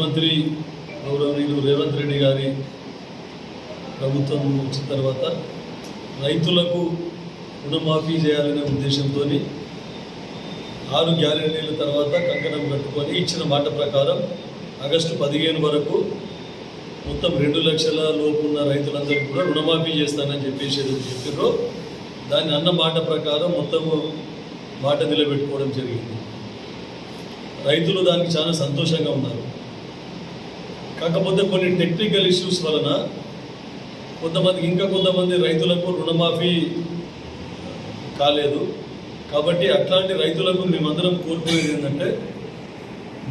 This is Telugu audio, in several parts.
ముఖ్యమంత్రి గౌరవనీయులు రేవంత్ రెడ్డి గారి ప్రభుత్వం వచ్చిన తర్వాత రైతులకు రుణమాఫీ చేయాలనే ఉద్దేశంతో ఆరు గ్యారెంటీల తర్వాత కంకణం కట్టుకొని ఇచ్చిన మాట ప్రకారం ఆగస్టు పదిహేను వరకు మొత్తం రెండు లక్షల లోపు ఉన్న రైతులందరికీ కూడా రుణమాఫీ చేస్తానని చెప్పేసి చెప్పారు దాన్ని అన్న మాట ప్రకారం మొత్తం మాట నిలబెట్టుకోవడం జరిగింది రైతులు దానికి చాలా సంతోషంగా ఉన్నారు కాకపోతే కొన్ని టెక్నికల్ ఇష్యూస్ వలన కొంతమంది ఇంకా కొంతమంది రైతులకు రుణమాఫీ కాలేదు కాబట్టి అట్లాంటి రైతులకు మేమందరం కోరుకునేది ఏంటంటే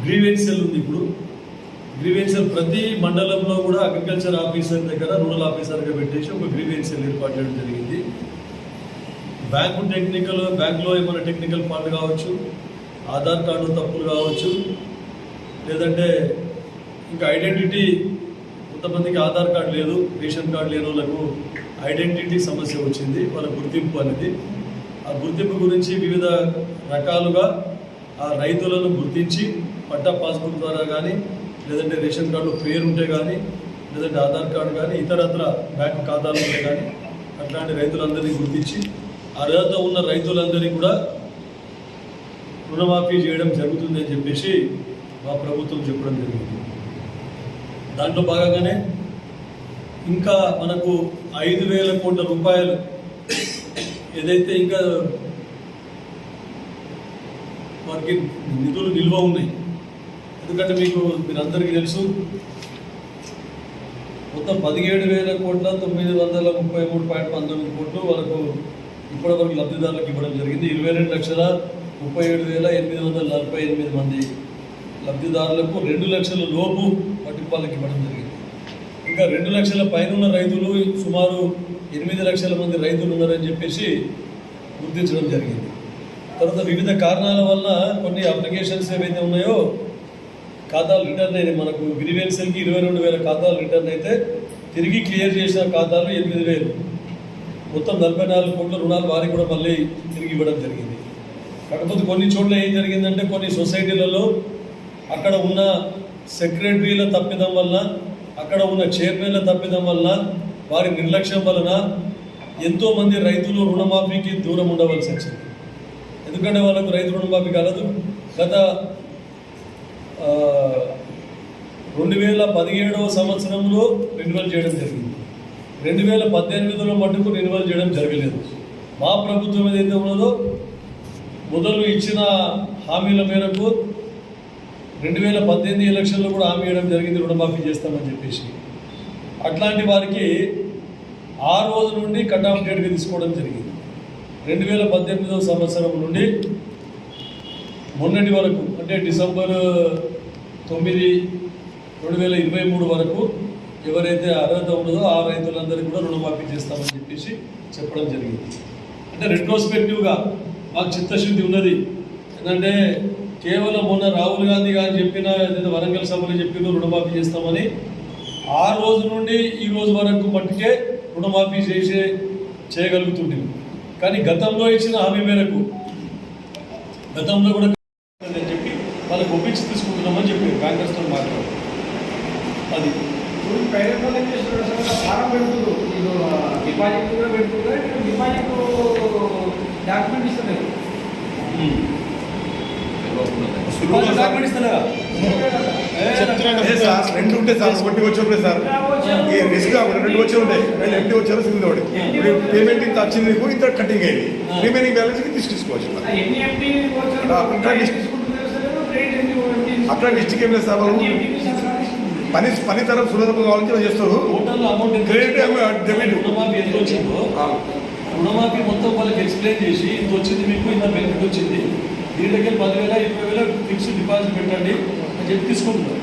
గ్రీవెన్సెల్ ఉంది ఇప్పుడు గ్రీవెన్సెల్ ప్రతి మండలంలో కూడా అగ్రికల్చర్ ఆఫీసర్ దగ్గర రూరల్ ఆఫీసర్గా పెట్టేసి ఒక గ్రీవెన్సెల్ ఏర్పాటు చేయడం జరిగింది బ్యాంకు టెక్నికల్ బ్యాంకులో ఏమైనా టెక్నికల్ ఫాల్ట్ కావచ్చు ఆధార్ కార్డు తప్పులు కావచ్చు లేదంటే ఇంకా ఐడెంటిటీ కొంతమందికి ఆధార్ కార్డు లేదు రేషన్ కార్డు లేని వాళ్ళకు ఐడెంటిటీ సమస్య వచ్చింది వాళ్ళ గుర్తింపు అనేది ఆ గుర్తింపు గురించి వివిధ రకాలుగా ఆ రైతులను గుర్తించి పట్టా పాస్బుక్ ద్వారా కానీ లేదంటే రేషన్ కార్డు పేరు ఉంటే కానీ లేదంటే ఆధార్ కార్డు కానీ ఇతరత్ర బ్యాంక్ ఖాతాలు ఉంటే కానీ అట్లాంటి రైతులందరినీ గుర్తించి అర్హత ఉన్న రైతులందరినీ కూడా రుణమాఫీ చేయడం జరుగుతుందని చెప్పేసి మా ప్రభుత్వం చెప్పడం జరిగింది దాంట్లో భాగంగానే ఇంకా మనకు ఐదు వేల కోట్ల రూపాయలు ఏదైతే ఇంకా వారికి నిధులు నిల్వ ఉన్నాయి ఎందుకంటే మీకు మీరందరికీ తెలుసు మొత్తం పదిహేడు వేల కోట్ల తొమ్మిది వందల ముప్పై మూడు పాయింట్ పంతొమ్మిది కోట్లు వరకు ఇప్పటి వరకు లబ్ధిదారులకు ఇవ్వడం జరిగింది ఇరవై రెండు లక్షల ముప్పై ఏడు వేల ఎనిమిది వందల నలభై ఎనిమిది మంది లబ్ధిదారులకు రెండు లక్షల లోపు కుటుంబాలకు ఇవ్వడం జరిగింది ఇంకా రెండు లక్షల పైన రైతులు సుమారు ఎనిమిది లక్షల మంది రైతులు ఉన్నారని చెప్పేసి గుర్తించడం జరిగింది తర్వాత వివిధ కారణాల వల్ల కొన్ని అప్లికేషన్స్ ఏవైతే ఉన్నాయో ఖాతాలు రిటర్న్ అయినాయి మనకు గ్రీవెన్సీలకి ఇరవై రెండు వేల ఖాతాలు రిటర్న్ అయితే తిరిగి క్లియర్ చేసిన ఖాతాలు ఎనిమిది వేలు మొత్తం నలభై నాలుగు కోట్ల రుణాలు వారికి కూడా మళ్ళీ తిరిగి ఇవ్వడం జరిగింది కాకపోతే కొన్ని చోట్ల ఏం జరిగిందంటే కొన్ని సొసైటీలలో అక్కడ ఉన్న సెక్రటరీల తప్పిదం వల్ల అక్కడ ఉన్న చైర్మన్ల తప్పిదం వల్ల వారి నిర్లక్ష్యం వలన ఎంతోమంది రైతులు రుణమాఫీకి దూరం ఉండవలసి వచ్చింది ఎందుకంటే వాళ్ళకు రైతు రుణమాఫీ కలదు గత రెండు వేల పదిహేడవ సంవత్సరంలో రెన్యువల్ చేయడం జరిగింది రెండు వేల పద్దెనిమిదిలో మటుకు రెన్యువల్ చేయడం జరగలేదు మా ప్రభుత్వం ఏదైతే ఉన్నదో మొదలు ఇచ్చిన హామీల మేరకు రెండు వేల పద్దెనిమిది ఎలక్షన్లో కూడా హామీ ఇవ్వడం జరిగింది రుణమాఫీ చేస్తామని చెప్పేసి అట్లాంటి వారికి ఆ రోజు నుండి కట్ ఆఫ్ డేట్గా తీసుకోవడం జరిగింది రెండు వేల పద్దెనిమిదవ సంవత్సరం నుండి మొన్నటి వరకు అంటే డిసెంబర్ తొమ్మిది రెండు వేల ఇరవై మూడు వరకు ఎవరైతే అర్హత ఉండదో ఆ రైతులందరికీ కూడా రుణమాఫీ చేస్తామని చెప్పేసి చెప్పడం జరిగింది అంటే రెట్రోస్పెక్టివ్గా మాకు చిత్తశుద్ధి ఉన్నది ఎందుకంటే కేవలం మొన్న రాహుల్ గాంధీ గారు చెప్పిన వరంగల్ సభలో చెప్పిన రుణమాఫీ చేస్తామని ఆ రోజు నుండి ఈ రోజు వరకు మట్టుకే రుణమాఫీ చేసే చేయగలుగుతుంది కానీ గతంలో ఇచ్చిన హామీ మేరకు గతంలో కూడా అని చెప్పి వాళ్ళకి ఒప్పించి తీసుకుంటున్నామని చెప్పి తో మాట్లాడారు అది డిపాజిట్ కూడా డాక్యుమెంట్ రెండు ఉంటే సార్ ఒకటి వచ్చే సార్ రిస్క్ కాకుండా రెండు వచ్చే ఉంటాయి వీళ్ళు ఎంటీ వచ్చారు సింగిల్ ఒకటి పేమెంట్ ఇంత వచ్చింది మీకు ఇంత కటింగ్ అయింది రిమైనింగ్ బ్యాలెన్స్ తీసుకోవచ్చు అక్కడ డిస్టిక్ ఏం లేదు సార్ వాళ్ళు పని పని తరం సులభం కావాలని చేస్తారు క్రెడిట్ డెబిట్ రుణమాఫీ మొత్తం వాళ్ళకి ఎక్స్ప్లెయిన్ చేసి ఇంత వచ్చింది మీకు ఇంత బెనిఫిట్ వచ్చింది దీని దగ్గర పదివేల ఇరవై వేల ఫిక్స్డ్ డిపాజిట్ పెట్టండి అని చెప్పి తీసుకుంటున్నారు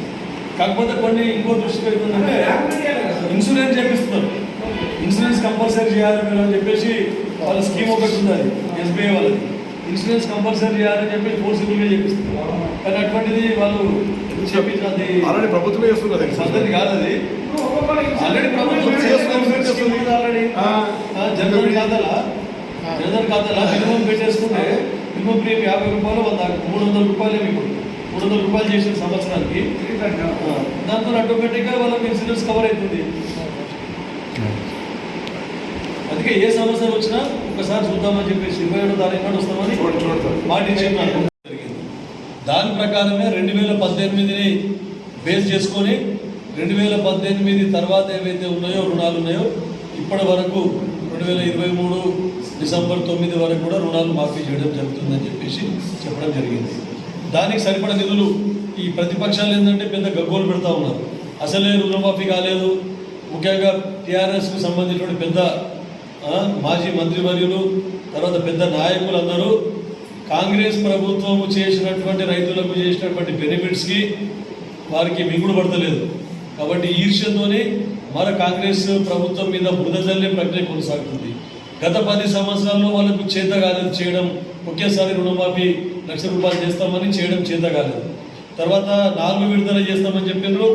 కాకపోతే కొన్ని ఇంకో దృష్టి పెడుతుందంటే ఇన్సూరెన్స్ చేపిస్తున్నారు ఇన్సూరెన్స్ కంపల్సరీ చేయాలి మీరు అని చెప్పేసి వాళ్ళ స్కీమ్ ఒకటి ఉంది ఎస్బీఐ వాళ్ళది ఇన్సూరెన్స్ కంపల్సరీ చేయాలని చెప్పి ఫోర్సిబుల్గా చేపిస్తున్నారు కానీ అటువంటిది వాళ్ళు చెప్పింది ఆల్రెడీ ప్రభుత్వమే చేస్తున్నారు సందర్భం కాదు అది ఆల్రెడీ ప్రభుత్వం ఆల్రెడీ జనరల్ కాదలా జనరల్ కాదలా మినిమం పెట్టేసుకుంటే ఇంకో ప్రేమ్ యాభై రూపాయలు నాకు మూడు వందల రూపాయలు మీకు మూడు వందల రూపాయలు చేసిన సంవత్సరానికి దాంతో ఆటోమేటిక్గా వాళ్ళకి ఇన్సూరెన్స్ కవర్ అవుతుంది అందుకే ఏ సమస్య వచ్చినా ఒకసారి చూద్దామని చెప్పేసి ఇరవై ఏడు తారీఖు నాడు వస్తామని మాటించారు దాని ప్రకారమే రెండు వేల పద్దెనిమిదిని బేస్ చేసుకొని రెండు వేల పద్దెనిమిది తర్వాత ఏవైతే ఉన్నాయో రుణాలు ఉన్నాయో ఇప్పటి వరకు రెండు వేల ఇరవై మూడు డిసెంబర్ తొమ్మిది వరకు కూడా రుణాలు మాఫీ చేయడం జరుగుతుందని చెప్పేసి చెప్పడం జరిగింది దానికి సరిపడ నిధులు ఈ ప్రతిపక్షాలు ఏంటంటే పెద్ద గగ్గోలు పెడతా ఉన్నారు అసలే రుణమాఫీ కాలేదు ముఖ్యంగా టీఆర్ఎస్కు సంబంధించిన పెద్ద మాజీ మంత్రివర్యులు తర్వాత పెద్ద నాయకులు అందరూ కాంగ్రెస్ ప్రభుత్వం చేసినటువంటి రైతులకు చేసినటువంటి బెనిఫిట్స్కి వారికి మిగులు పడతలేదు కాబట్టి ఈర్ష్యతోనే మన కాంగ్రెస్ ప్రభుత్వం మీద బురద జల్లే ప్రక్రియ కొనసాగుతుంది గత పది సంవత్సరాల్లో వాళ్ళకు చేత కాలేదు చేయడం ఒకేసారి రుణమాఫీ లక్ష రూపాయలు చేస్తామని చేయడం చేత కాలేదు తర్వాత నాలుగు విడుదల చేస్తామని చెప్పిండ్రు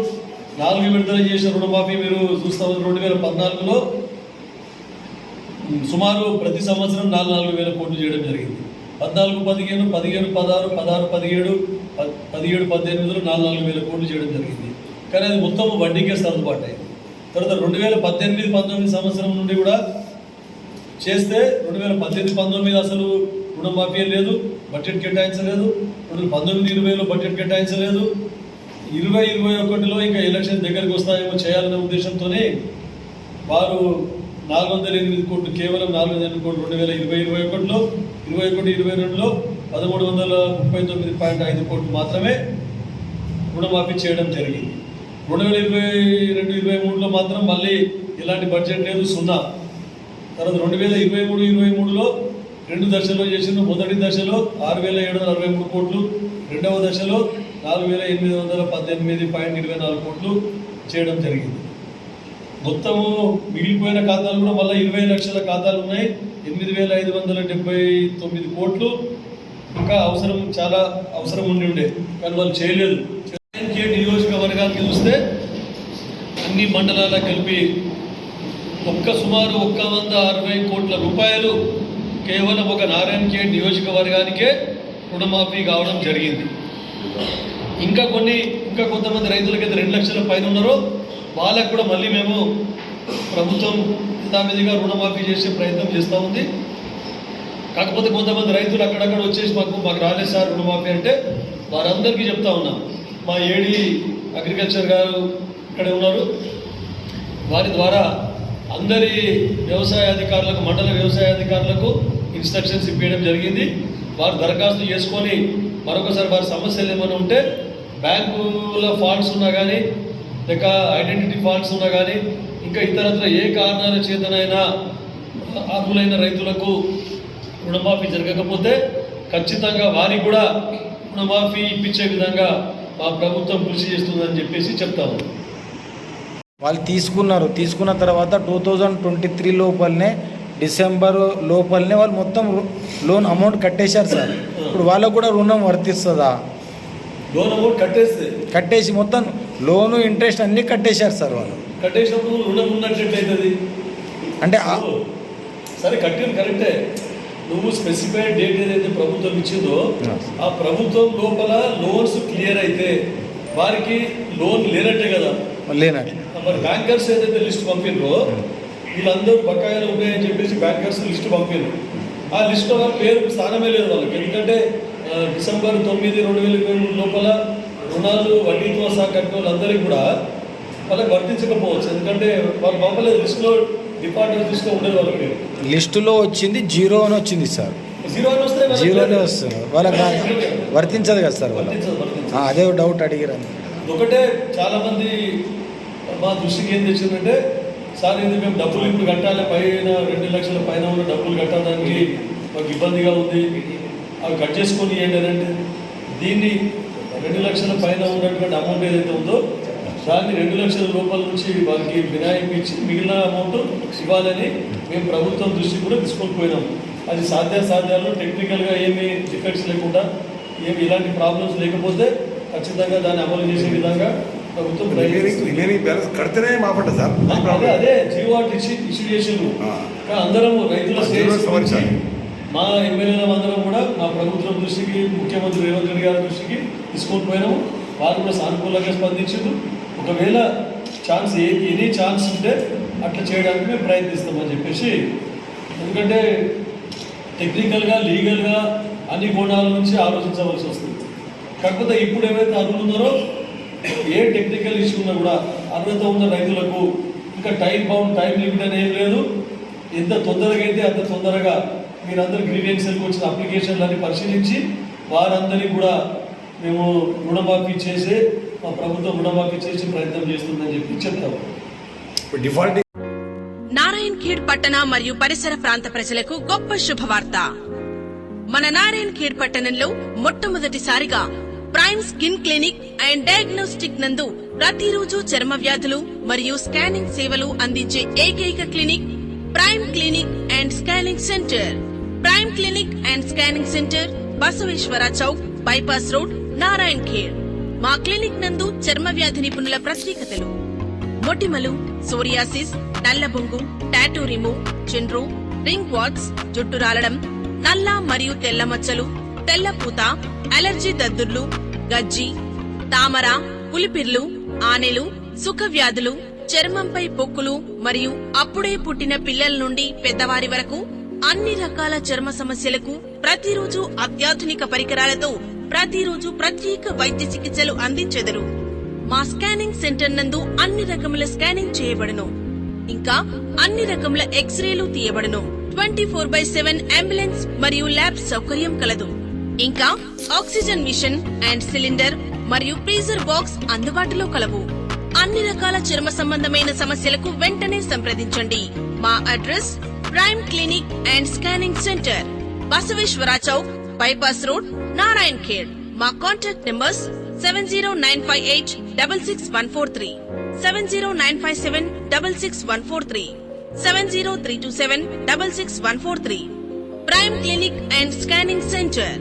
నాలుగు విడుదల చేసిన రుణమాఫీ మీరు చూస్తాం రెండు వేల పద్నాలుగులో సుమారు ప్రతి సంవత్సరం నాలుగు నాలుగు వేల కోట్లు చేయడం జరిగింది పద్నాలుగు పదిహేను పదిహేను పదహారు పదహారు పదిహేడు పదిహేడు పద్దెనిమిదిలో నాలుగు నాలుగు వేల కోట్లు చేయడం జరిగింది కానీ అది మొత్తం వడ్డీకే సర్దుబాటు అయింది తర్వాత రెండు వేల పద్దెనిమిది పంతొమ్మిది సంవత్సరం నుండి కూడా చేస్తే రెండు వేల పద్దెనిమిది పంతొమ్మిది అసలు రుణమాఫీ లేదు బడ్జెట్ కేటాయించలేదు రెండు వేల పంతొమ్మిది ఇరవైలో బడ్జెట్ కేటాయించలేదు ఇరవై ఇరవై ఒకటిలో ఇంకా ఎలక్షన్ దగ్గరికి వస్తాయేమో చేయాలనే ఉద్దేశంతోనే వారు నాలుగు వందల ఎనిమిది కోట్లు కేవలం నాలుగు వందల ఎనిమిది కోట్లు రెండు వేల ఇరవై ఇరవై ఒకటిలో ఇరవై ఒకటి ఇరవై రెండులో పదమూడు వందల ముప్పై తొమ్మిది పాయింట్ ఐదు కోట్లు మాత్రమే రుణమాఫీ చేయడం జరిగింది రెండు వేల ఇరవై రెండు ఇరవై మూడులో మాత్రం మళ్ళీ ఇలాంటి బడ్జెట్ లేదు సున్నా తర్వాత రెండు వేల ఇరవై మూడు ఇరవై మూడులో రెండు దశలో చేసిన మొదటి దశలో ఆరు వేల ఏడు వందల అరవై మూడు కోట్లు రెండవ దశలో నాలుగు వేల ఎనిమిది వందల పద్దెనిమిది పాయింట్ ఇరవై నాలుగు కోట్లు చేయడం జరిగింది మొత్తము మిగిలిపోయిన ఖాతాలు కూడా మళ్ళీ ఇరవై లక్షల ఖాతాలు ఉన్నాయి ఎనిమిది వేల ఐదు వందల డెబ్బై తొమ్మిది కోట్లు ఇంకా అవసరం చాలా అవసరం ఉండి ఉండే కానీ వాళ్ళు చేయలేదు నియోజకవర్గాలు చూస్తే అన్ని మండలాల కలిపి ఒక్క సుమారు ఒక్క వంద అరవై కోట్ల రూపాయలు కేవలం ఒక నారాయణ కే నియోజకవర్గానికే రుణమాఫీ కావడం జరిగింది ఇంకా కొన్ని ఇంకా కొంతమంది అయితే రెండు లక్షల పైన ఉన్నారో వాళ్ళకు కూడా మళ్ళీ మేము ప్రభుత్వం యథావిధిగా రుణమాఫీ చేసే ప్రయత్నం చేస్తూ ఉంది కాకపోతే కొంతమంది రైతులు అక్కడక్కడ వచ్చేసి మాకు మాకు రాలేదు సార్ రుణమాఫీ అంటే వారందరికీ చెప్తా ఉన్నాం మా ఏడి అగ్రికల్చర్ గారు ఇక్కడే ఉన్నారు వారి ద్వారా అందరి వ్యవసాయ అధికారులకు మండల వ్యవసాయ అధికారులకు ఇన్స్ట్రక్షన్స్ ఇవ్వడం జరిగింది వారు దరఖాస్తు చేసుకొని మరొకసారి వారి సమస్యలు ఏమైనా ఉంటే బ్యాంకుల ఫాల్ట్స్ ఉన్నా కానీ లేక ఐడెంటిటీ ఫాల్ట్స్ ఉన్నా కానీ ఇంకా ఇతరత్ర ఏ కారణాల చేతనైనా అర్హులైన రైతులకు రుణమాఫీ జరగకపోతే ఖచ్చితంగా వారికి కూడా రుణమాఫీ ఇప్పించే విధంగా మా ప్రభుత్వం కృషి చేస్తుందని చెప్పేసి చెప్తాము వాళ్ళు తీసుకున్నారు తీసుకున్న తర్వాత టూ థౌజండ్ ట్వంటీ త్రీ లోపలనే డిసెంబర్ లోపలనే వాళ్ళు మొత్తం లోన్ అమౌంట్ కట్టేశారు సార్ ఇప్పుడు వాళ్ళకు కూడా రుణం వర్తిస్తుందా లోన్ అమౌంట్ కట్టేస్తే కట్టేసి మొత్తం లోను ఇంట్రెస్ట్ అన్నీ కట్టేశారు సార్ వాళ్ళు కట్టేసినప్పుడు అంటే సరే కట్టింది కరెక్టే నువ్వు స్పెసిఫైడ్ డేట్ ఏదైతే ప్రభుత్వం ఇచ్చిందో ఆ ప్రభుత్వం లోపల లోన్స్ క్లియర్ అయితే వారికి లోన్ లేనట్టే కదా లేనట్టు మరి బ్యాంకర్స్ ఏదైతే లిస్ట్ పంపినరో వీళ్ళందరూ బకాయిలు ఉన్నాయని చెప్పేసి బ్యాంకర్స్ లిస్ట్ పంపినారు ఆ లిస్ట్ వాళ్ళ పేరు స్థానమే లేదు వాళ్ళకి ఎందుకంటే డిసెంబర్ తొమ్మిది రెండు వేల ఇరవై మూడు లోపల రుణాలు వడ్డీతో సహా కట్టిన వాళ్ళందరికీ కూడా వాళ్ళకి వర్తించకపోవచ్చు ఎందుకంటే వాళ్ళు పంపలేదు లిస్టులో డిపార్ట్మెంట్ లిస్ట్లో ఉండేది వాళ్ళకి లిస్టులో వచ్చింది జీరో అని వచ్చింది సార్ జీరో అని వస్తే జీరోనే వస్తుంది వాళ్ళకి వర్తించదు కదా సార్ వాళ్ళు అదే డౌట్ అడిగారు ఒకటే చాలామంది మా దృష్టికి ఏం తెచ్చిందంటే సార్ ఇది మేము డబ్బులు ఇప్పుడు కట్టాలి పైన రెండు లక్షల పైన ఉన్న డబ్బులు కట్టడానికి మాకు ఇబ్బందిగా ఉంది అవి కట్ చేసుకొని ఏంటంటే దీన్ని రెండు లక్షల పైన ఉన్నటువంటి అమౌంట్ ఏదైతే ఉందో దాన్ని రెండు లక్షల రూపాయల నుంచి వాళ్ళకి వినాయింపు ఇచ్చి మిగిలిన అమౌంట్ ఇవ్వాలని మేము ప్రభుత్వం దృష్టికి కూడా తీసుకొని పోయినాం అది సాధ్యాసాధ్యాలు టెక్నికల్గా ఏమి డిఫెక్ట్స్ లేకుండా ఏమి ఇలాంటి ప్రాబ్లమ్స్ లేకపోతే ఖచ్చితంగా దాన్ని అమలు చేసే విధంగా ప్రభుత్వం కడితేనే అదే ఇష్యూ అందరం రైతుల మా ఎమ్మెల్యే అందరం కూడా మా ప్రభుత్వం దృష్టికి ముఖ్యమంత్రి రేవంత్ రెడ్డి గారి దృష్టికి తీసుకొని పోయినాము వారు కూడా సానుకూలంగా స్పందించారు ఒకవేళ ఛాన్స్ ఏ ఎనీ ఛాన్స్ ఉంటే అట్లా చేయడానికి మేము ప్రయత్నిస్తామని చెప్పేసి ఎందుకంటే టెక్నికల్గా లీగల్గా అన్ని కోణాల నుంచి ఆలోచించవలసి వస్తుంది కాకపోతే ఇప్పుడు ఏవైతే అర్హులు ఉన్నారో ఏ టెక్నికల్ ఇష్యూ ఉన్నా కూడా అర్హత ఉన్న రైతులకు ఇంకా టైం బౌండ్ టైం లిమిట్ అనేది లేదు ఎంత తొందరగా అయితే అంత తొందరగా మీరందరూ గ్రీవెన్సీలకు వచ్చిన అప్లికేషన్లన్నీ పరిశీలించి వారందరికీ కూడా మేము రుణమాఫీ చేసి మా ప్రభుత్వం రుణమాఫీ చేసి ప్రయత్నం చేస్తుందని చెప్పి చెప్తాము నారాయణ్ ఖేడ్ పట్టణ మరియు పరిసర ప్రాంత ప్రజలకు గొప్ప శుభవార్త మన నారాయణ్ ఖేడ్ పట్టణంలో మొట్టమొదటిసారిగా prime skin clinic and diagnostic నందు ప్రతిరోజు చర్మ వ్యాధులు మరియు స్కానింగ్ సేవలు అందించే ఏకైక clinic prime clinic and scanning centre prime clinic and scanning centre Basaveshwara Chowk bypass road Narayankhed మా క్లినిక్ నందు చర్మ వ్యాధి నిపుణుల ప్రత్యేకతలు మొటిమలు సోరియాసిస్ నల్లబొంగు టాటూ రిమూ చిండ్రు రింగ్ వాట్స్ జుట్టు రాలడం నల్ల మరియు తెల్ల మచ్చలు తెల్లపూత అలర్జీ దద్దుర్లు గజ్జి తామర పులిపిర్లు ఆనెలు సుఖవ్యాధులు చర్మంపై పొక్కులు మరియు అప్పుడే పుట్టిన పిల్లల నుండి పెద్దవారి వరకు అన్ని రకాల చర్మ సమస్యలకు ప్రతిరోజు అత్యాధునిక పరికరాలతో ప్రతిరోజు ప్రత్యేక వైద్య చికిత్సలు అందించెదరు మా స్కానింగ్ సెంటర్ నందు అన్ని రకముల స్కానింగ్ చేయబడును ఇంకా అన్ని రకముల ఎక్స్రేలు తీయబడును twenty four by seven ambulance మరియు ల్యాబ్ సౌకర్యం కలదు ఇంకా ఆక్సిజన్ మిషన్ అండ్ సిలిండర్ మరియు ఫ్రీజర్ బాక్స్ అందుబాటులో కలవు అన్ని రకాల చర్మ సంబంధమైన సమస్యలకు వెంటనే సంప్రదించండి మా address prime clinic and scanning centre Basaveshwara Chowk bypass road Narayankhed మా contact numbers seven zero nine five eight double six one four three seven zero nine five seven double six one four three seven zero three two seven double six one four three prime clinic and scanning centre